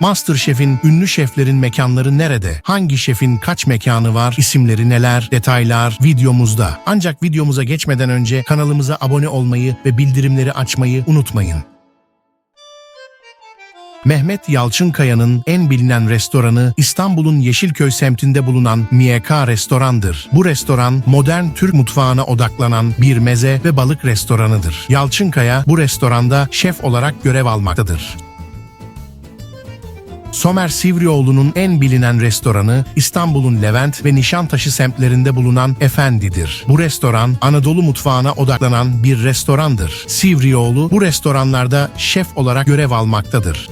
Masterchef'in ünlü şeflerin mekanları nerede? Hangi şefin kaç mekanı var? İsimleri neler? Detaylar videomuzda. Ancak videomuza geçmeden önce kanalımıza abone olmayı ve bildirimleri açmayı unutmayın. Mehmet Yalçınkaya'nın en bilinen restoranı İstanbul'un Yeşilköy semtinde bulunan Miyeka Restoran'dır. Bu restoran modern Türk mutfağına odaklanan bir meze ve balık restoranıdır. Yalçınkaya bu restoranda şef olarak görev almaktadır. Somer Sivrioğlu'nun en bilinen restoranı İstanbul'un Levent ve Nişantaşı semtlerinde bulunan Efendi'dir. Bu restoran Anadolu mutfağına odaklanan bir restorandır. Sivrioğlu bu restoranlarda şef olarak görev almaktadır.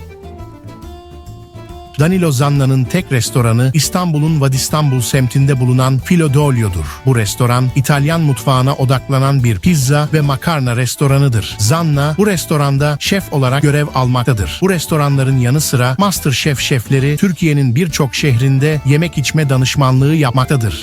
Danilo Zanna'nın tek restoranı İstanbul'un Vadistanbul semtinde bulunan Filodolio'dur. Bu restoran İtalyan mutfağına odaklanan bir pizza ve makarna restoranıdır. Zanna bu restoranda şef olarak görev almaktadır. Bu restoranların yanı sıra Masterchef şefleri Türkiye'nin birçok şehrinde yemek içme danışmanlığı yapmaktadır.